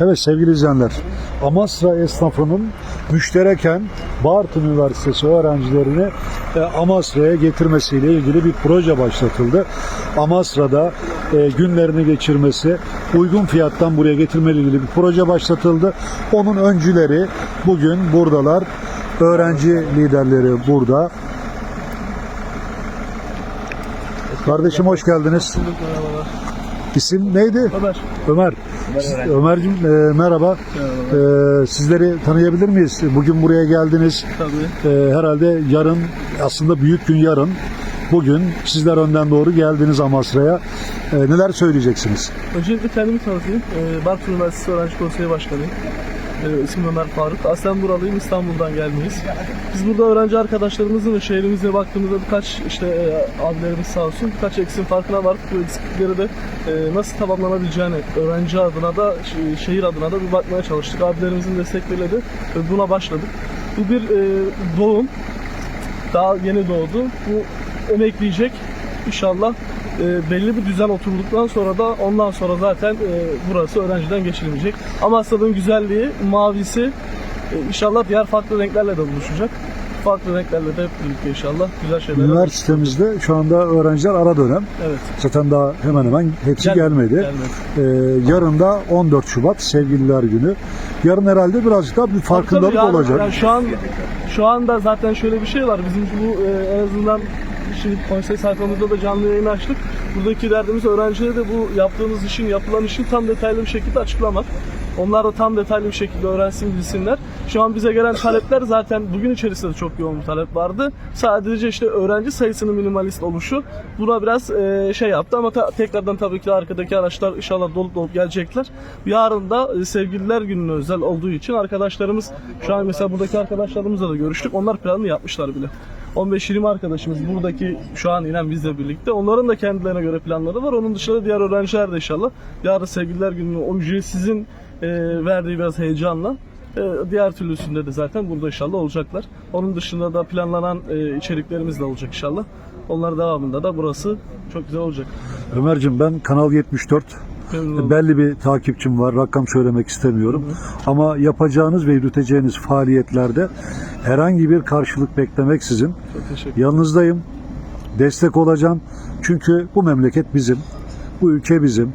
Evet sevgili izleyenler, Amasra esnafının müştereken Bartın Üniversitesi öğrencilerini e, Amasra'ya getirmesiyle ilgili bir proje başlatıldı. Amasra'da e, günlerini geçirmesi, uygun fiyattan buraya getirmeyle ilgili bir proje başlatıldı. Onun öncüleri bugün buradalar. Öğrenci liderleri burada. Kardeşim hoş geldiniz. İsim neydi? Ömer. Ömer. Ömer'cim e, merhaba. E, sizleri tanıyabilir miyiz? Bugün buraya geldiniz. Tabii. E, herhalde yarın aslında büyük gün yarın. Bugün sizler önden doğru geldiniz Amasra'ya. E, neler söyleyeceksiniz? Öncelikle kendimi tanıtayım. Ee, Bartın Üniversitesi Öğrenci Konseyi Başkanıyım. Ee, Ömer Faruk. Aslen buralıyım. İstanbul'dan gelmeyiz. Biz burada öğrenci arkadaşlarımızın şehrimize baktığımızda birkaç işte e, abilerimiz sağ olsun birkaç eksiğin farkına vardık. Bu eksiklikleri de e, nasıl tamamlanabileceğini öğrenci adına da şe- şehir adına da bir bakmaya çalıştık. Abilerimizin destekleriyle de e, buna başladık. Bu bir e, doğum. Daha yeni doğdu. Bu emekleyecek. İnşallah e, belli bir düzen oturduktan sonra da ondan sonra zaten e, burası öğrenciden geçirilmeyecek. Amasya'nın güzelliği mavisi e, inşallah diğer farklı renklerle de buluşacak. Farklı renklerle de hep birlikte inşallah güzel şeyler. Üniversitemizde şu anda öğrenciler ara dönem. Evet. Zaten daha hemen hemen hepsi Gel- gelmedi. gelmedi. E, yarın da 14 Şubat Sevgililer Günü. Yarın herhalde birazcık daha bir farkındalık Tabii yani- olacak. yani şu an şu anda zaten şöyle bir şey var. Bizim bu e, en azından şimdi konsey sayfamızda da canlı yayın açtık. Buradaki derdimiz öğrencilere de bu yaptığımız işin, yapılan işin tam detaylı bir şekilde açıklamak. Onlar da tam detaylı bir şekilde öğrensin, bilsinler. Şu an bize gelen talepler zaten bugün içerisinde de çok yoğun bir talep vardı. Sadece işte öğrenci sayısının minimalist oluşu buna biraz e, şey yaptı ama ta- tekrardan tabii ki arkadaki araçlar inşallah dolup dolup gelecekler. Yarın da e, sevgililer gününe özel olduğu için arkadaşlarımız şu an mesela buradaki arkadaşlarımızla da görüştük. Onlar planını yapmışlar bile. 15-20 arkadaşımız buradaki şu an inen bizle birlikte. Onların da kendilerine göre planları var. Onun dışında diğer öğrenciler de inşallah yarın sevgililer gününü o ücretsizin e, verdiği biraz heyecanla e, diğer türlüsünde de zaten burada inşallah olacaklar. Onun dışında da planlanan e, içeriklerimiz de olacak inşallah. Onlar devamında da burası çok güzel olacak. Ömer'cim ben Kanal 74 Memnun oldum. Belli bir takipçim var. Rakam söylemek istemiyorum. Ama yapacağınız ve yürüteceğiniz faaliyetlerde herhangi bir karşılık beklemeksizin yanınızdayım. Destek olacağım. Çünkü bu memleket bizim. Bu ülke bizim.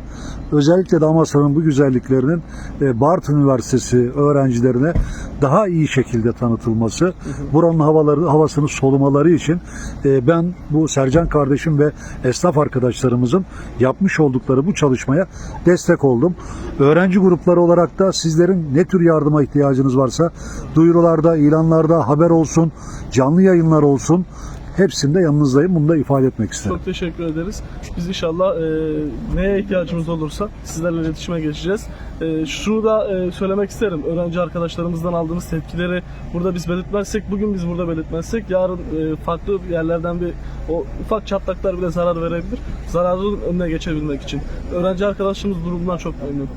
Özellikle de Amasya'nın bu güzelliklerinin e, Bartın Üniversitesi öğrencilerine daha iyi şekilde tanıtılması, buranın havaları, havasını solumaları için e, ben bu Sercan kardeşim ve esnaf arkadaşlarımızın yapmış oldukları bu çalışmaya destek oldum. Öğrenci grupları olarak da sizlerin ne tür yardıma ihtiyacınız varsa duyurularda, ilanlarda haber olsun, canlı yayınlar olsun hepsinde yanınızdayım. Bunu da ifade etmek isterim. Çok teşekkür ederiz. Biz inşallah e, neye ihtiyacımız olursa sizlerle iletişime geçeceğiz. E, şunu da e, söylemek isterim. Öğrenci arkadaşlarımızdan aldığımız tepkileri burada biz belirtmezsek, bugün biz burada belirtmezsek yarın e, farklı yerlerden bir o ufak çatlaklar bile zarar verebilir. Zararın önüne geçebilmek için. Öğrenci arkadaşımız durumundan çok memnun.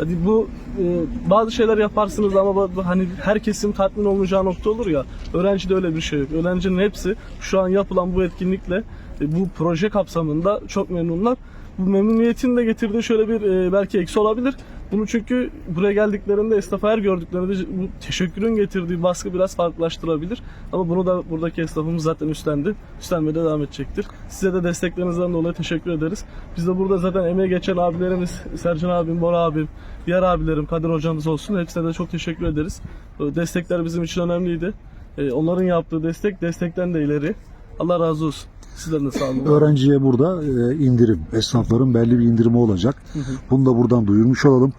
Hadi bu e, bazı şeyler yaparsınız ama hani herkesin tatmin olmayacağı nokta olur ya. Öğrencide öyle bir şey yok. Öğrencinin hepsi şu an yapılan bu etkinlikle e, bu proje kapsamında çok memnunlar. Bu memnuniyetin de getirdiği şöyle bir e, belki eksi olabilir. Bunu çünkü buraya geldiklerinde esnafı her gördüklerinde bu teşekkürün getirdiği baskı biraz farklılaştırabilir. Ama bunu da buradaki esnafımız zaten üstlendi. Üstlenmeye de devam edecektir. Size de desteklerinizden dolayı teşekkür ederiz. Biz de burada zaten emeğe geçen abilerimiz, Sercan abim, Bora abim, diğer abilerim, Kadir hocamız olsun. Hepsine de çok teşekkür ederiz. Destekler bizim için önemliydi. Ee, Onların yaptığı destek, destekten de ileri. Allah razı olsun. Sizlerin de sağ olun. Öğrenciye burada e, indirim, esnafların belli bir indirimi olacak. Bunu da buradan duyurmuş olalım.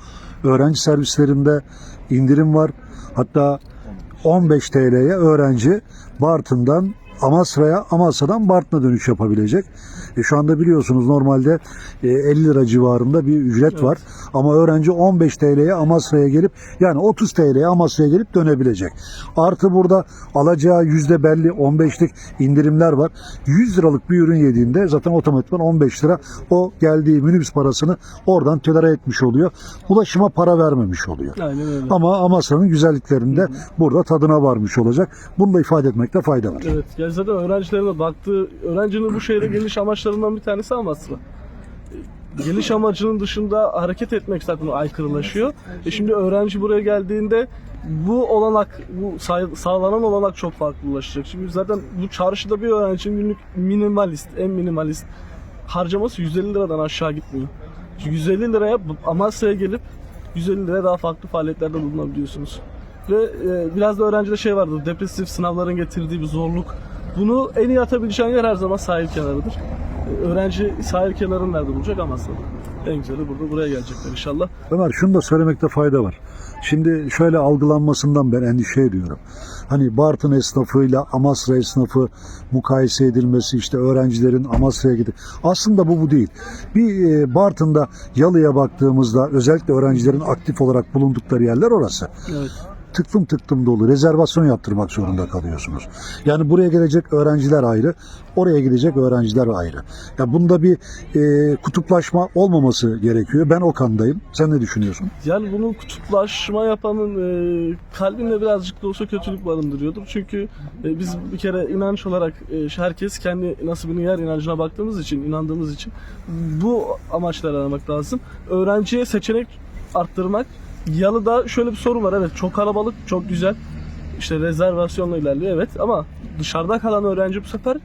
Öğrenci servislerinde indirim var. Hatta 15 TL'ye öğrenci Bartın'dan Amasra'ya, Amasya'dan Bartın'a dönüş yapabilecek. E, şu anda biliyorsunuz normalde e, 50 lira civarında bir ücret var. Ama öğrenci 15 TL'ye Amasra'ya gelip yani 30 TL'ye Amasra'ya gelip dönebilecek. Artı burada alacağı yüzde belli 15'lik indirimler var. 100 liralık bir ürün yediğinde zaten otomatikman 15 lira o geldiği minibüs parasını oradan tolere etmiş oluyor. Ulaşıma para vermemiş oluyor. Aynen öyle. Ama Amasya'nın güzelliklerinde burada tadına varmış olacak. Bunu da ifade etmekte fayda var. Evet. Zaten öğrencilerin de baktığı, öğrencinin bu şehre geliş amaçlarından bir tanesi Amasra. geliş amacının dışında hareket etmek zaten aykırılaşıyor. E şimdi öğrenci buraya geldiğinde bu olanak, bu sağlanan olanak çok farklılaşacak. Şimdi zaten bu çarşıda bir öğrencinin günlük minimalist, en minimalist harcaması 150 liradan aşağı gitmiyor. Çünkü 150 liraya Amasya'ya gelip 150 liraya daha farklı faaliyetlerde bulunabiliyorsunuz. Ve e, biraz da öğrencide şey vardır, depresif sınavların getirdiği bir zorluk. Bunu en iyi atabileceğin yer her zaman sahil kenarıdır. E, öğrenci sahil kenarını nerede bulacak? Amasya'da. En güzeli burada, buraya gelecekler inşallah. Ömer şunu da söylemekte fayda var. Şimdi şöyle algılanmasından ben endişe ediyorum. Hani Bartın esnafıyla Amasra esnafı mukayese edilmesi işte öğrencilerin Amasra'ya gidip aslında bu bu değil. Bir e, Bartın'da Yalı'ya baktığımızda özellikle öğrencilerin aktif olarak bulundukları yerler orası. Evet. Tıklım tıklım dolu rezervasyon yaptırmak zorunda kalıyorsunuz. Yani buraya gelecek öğrenciler ayrı, oraya gidecek öğrenciler ayrı. Ya bunda bir e, kutuplaşma olmaması gerekiyor. Ben o kandayım. Sen ne düşünüyorsun? Yani bunu kutuplaşma yapanın e, kalbinde birazcık da olsa kötülük barındırıyordur. Çünkü e, biz bir kere inanç olarak e, herkes kendi nasibini yer inancına baktığımız için, inandığımız için bu amaçları aramak lazım. Öğrenciye seçenek arttırmak. Yalı'da şöyle bir sorun var. Evet çok kalabalık, çok güzel. İşte rezervasyonla ilerliyor evet ama dışarıda kalan öğrenci bu sefer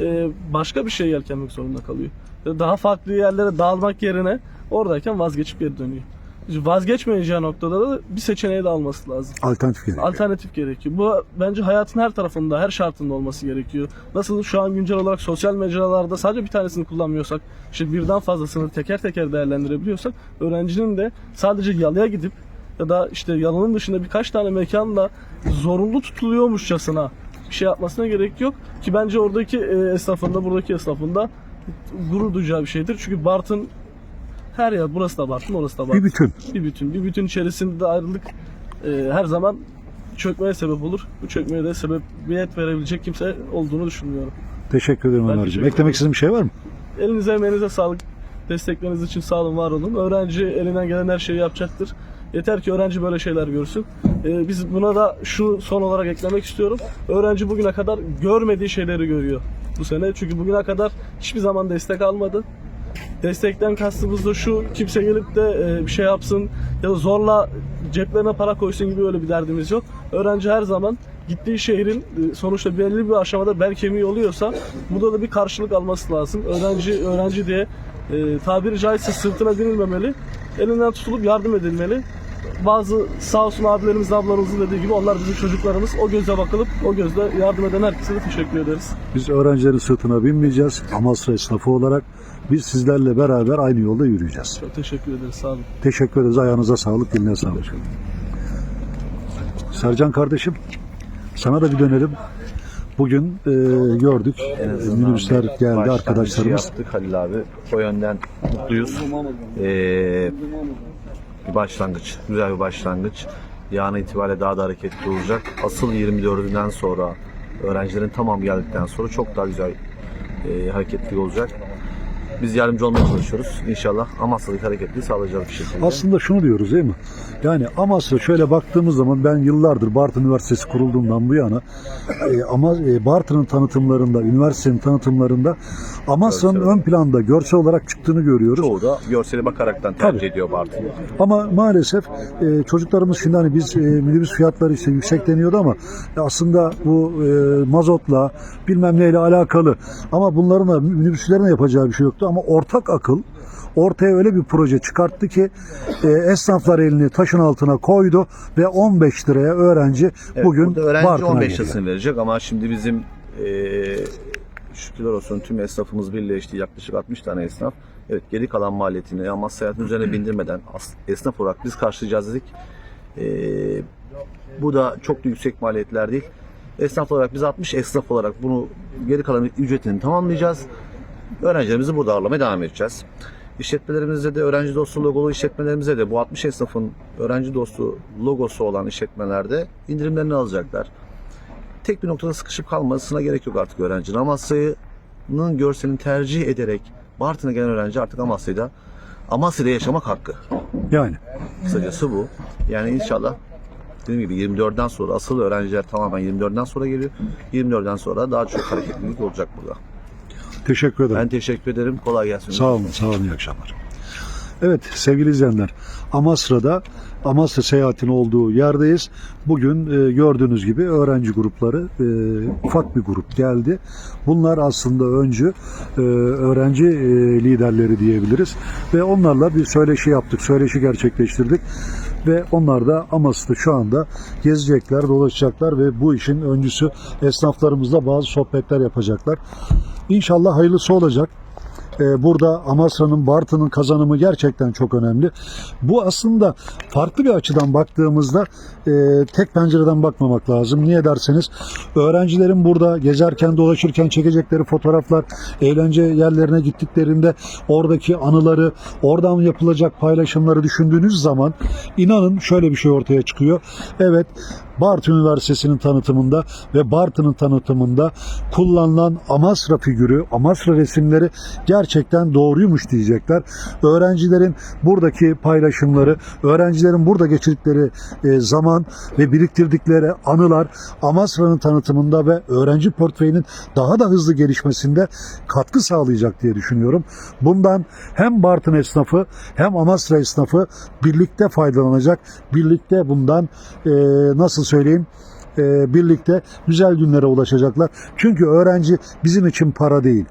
e, başka bir şey yelkenmek zorunda kalıyor. Daha farklı yerlere dağılmak yerine oradayken vazgeçip geri dönüyor. Vazgeçmeyeceği noktada da bir seçeneği de alması lazım. Alternatif gerekiyor. Alternatif gerekiyor. Bu bence hayatın her tarafında, her şartında olması gerekiyor. Nasıl şu an güncel olarak sosyal mecralarda sadece bir tanesini kullanmıyorsak, işte birden fazlasını teker teker değerlendirebiliyorsak, öğrencinin de sadece yalıya gidip ya da işte yalının dışında birkaç tane mekanla zorunlu tutuluyormuşçasına bir şey yapmasına gerek yok. Ki bence oradaki e, esnafında, buradaki esnafında gurur duyacağı bir şeydir. Çünkü Bartın her yer, burası da Bartın, orası da Bartın Bir bütün. bir bütün. Bir bütün içerisinde de ayrılık e, her zaman çökmeye sebep olur. Bu çökmeye de sebebiyet verebilecek kimse olduğunu düşünmüyorum. Teşekkür ederim teşekkür Eklemek istediğin bir şey var mı? Elinize emeğinize sağlık. Destekleriniz için sağ olun, var olun. Öğrenci elinden gelen her şeyi yapacaktır. Yeter ki öğrenci böyle şeyler görsün. E, biz buna da şu son olarak eklemek istiyorum. Öğrenci bugüne kadar görmediği şeyleri görüyor bu sene. Çünkü bugüne kadar hiçbir zaman destek almadı. Destekten kastımız da şu kimse gelip de e, bir şey yapsın ya da zorla ceplerine para koysun gibi öyle bir derdimiz yok. Öğrenci her zaman gittiği şehrin e, sonuçta belli bir aşamada bel kemiği oluyorsa burada da bir karşılık alması lazım. Öğrenci öğrenci diye e, tabiri caizse sırtına binilmemeli. Elinden tutulup yardım edilmeli. Bazı sağ olsun abilerimiz, ablalarımızın dediği gibi onlar bizim çocuklarımız. O gözle bakılıp o gözle yardım eden herkese de teşekkür ederiz. Biz öğrencilerin sırtına binmeyeceğiz. Amasra esnafı olarak biz sizlerle beraber aynı yolda yürüyeceğiz. Çok teşekkür ederiz. Sağ olun. Teşekkür ederiz. Ayağınıza sağlık, diline sağlık. Sercan kardeşim, sana da bir dönelim. Bugün e, gördük. E, minibüsler geldi başlangıcı arkadaşlarımız. yaptık Halil abi. O yönden mutluyuz. Ee, bir başlangıç. Güzel bir başlangıç. Yarın itibariyle daha da hareketli olacak. Asıl 24'ünden sonra öğrencilerin tamam geldikten sonra çok daha güzel e, hareketli olacak. Biz yardımcı olmaya çalışıyoruz. İnşallah Amasya'daki hareketliği sağlayacağız bir şekilde. Aslında şunu diyoruz değil mi? Yani Amasya şöyle baktığımız zaman ben yıllardır Bartın Üniversitesi kurulduğundan bu yana e, ama e, Bartın'ın tanıtımlarında, üniversitenin tanıtımlarında Amasya'nın ön planda görsel olarak çıktığını görüyoruz. Çoğu da görsele bakaraktan tercih Tabii. ediyor Bartın'ı. Ama maalesef e, çocuklarımız şimdi hani biz e, minibüs fiyatları işte yüksek deniyordu ama e, aslında bu e, mazotla bilmem neyle alakalı ama bunların da minibüslerin de yapacağı bir şey yoktu ama ortak akıl ortaya öyle bir proje çıkarttı ki e, esnaflar elini taşın altına koydu ve 15 liraya öğrenci Evet, bugün öğrenci Bartın'a 15 geliyor. lirasını verecek ama şimdi bizim eee şükürler olsun tüm esnafımız birleşti. Yaklaşık 60 tane esnaf. Evet geri kalan maliyetini ama seyahatin üzerine bindirmeden esnaf olarak biz karşılayacağız dedik. Eee, bu da çok da yüksek maliyetler değil. Esnaf olarak biz 60 esnaf olarak bunu geri kalan ücretini tamamlayacağız. Öğrencilerimizi burada ağırlamaya devam edeceğiz. İşletmelerimizde de öğrenci dostu logolu işletmelerimizde de bu 60 esnafın öğrenci dostu logosu olan işletmelerde indirimlerini alacaklar. Tek bir noktada sıkışıp kalmasına gerek yok artık öğrencinin. Amasya'nın görselini tercih ederek Bartın'a gelen öğrenci artık Amasya'da Amasya'da yaşamak hakkı. Yani Kısacası bu. Yani inşallah dediğim gibi 24'den sonra asıl öğrenciler tamamen 24'den sonra geliyor. 24'den sonra daha çok hareketlilik olacak burada. Teşekkür ederim. Ben teşekkür ederim. Kolay gelsin. Sağ olun, sağ olun, iyi akşamlar. Evet sevgili izleyenler Amasra'da Amasra seyahatin olduğu yerdeyiz. Bugün e, gördüğünüz gibi öğrenci grupları e, ufak bir grup geldi. Bunlar aslında öncü e, öğrenci e, liderleri diyebiliriz. Ve onlarla bir söyleşi yaptık, söyleşi gerçekleştirdik. Ve onlar da Amas'ta şu anda gezecekler, dolaşacaklar ve bu işin öncüsü esnaflarımızla bazı sohbetler yapacaklar. İnşallah hayırlısı olacak. Ee, burada Amasra'nın, Bartın'ın kazanımı gerçekten çok önemli. Bu aslında farklı bir açıdan baktığımızda e, tek pencereden bakmamak lazım. Niye derseniz öğrencilerin burada gezerken, dolaşırken çekecekleri fotoğraflar, eğlence yerlerine gittiklerinde oradaki anıları, oradan yapılacak paylaşımları düşündüğünüz zaman inanın şöyle bir şey ortaya çıkıyor. Evet, Bartın Üniversitesi'nin tanıtımında ve Bartın'ın tanıtımında kullanılan Amasra figürü, Amasra resimleri gerçekten doğruymuş diyecekler. Öğrencilerin buradaki paylaşımları, öğrencilerin burada geçirdikleri e, zaman ve biriktirdikleri anılar Amasra'nın tanıtımında ve öğrenci portföyünün daha da hızlı gelişmesinde katkı sağlayacak diye düşünüyorum. Bundan hem Bartın esnafı hem Amasra esnafı birlikte faydalanacak. Birlikte bundan e, nasıl söyleyeyim e, birlikte güzel günlere ulaşacaklar. Çünkü öğrenci bizim için para değil.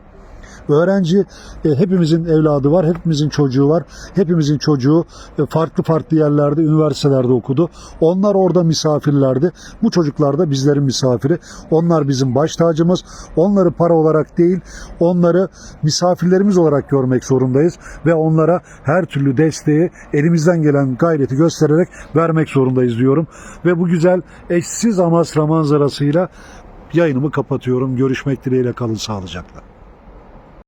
Öğrenci e, hepimizin evladı var, hepimizin çocuğu var. Hepimizin çocuğu e, farklı farklı yerlerde, üniversitelerde okudu. Onlar orada misafirlerdi. Bu çocuklar da bizlerin misafiri. Onlar bizim baş tacımız. Onları para olarak değil, onları misafirlerimiz olarak görmek zorundayız ve onlara her türlü desteği elimizden gelen gayreti göstererek vermek zorundayız diyorum. Ve bu güzel eşsiz Amasra manzarasıyla yayınımı kapatıyorum. Görüşmek dileğiyle kalın sağlıcakla.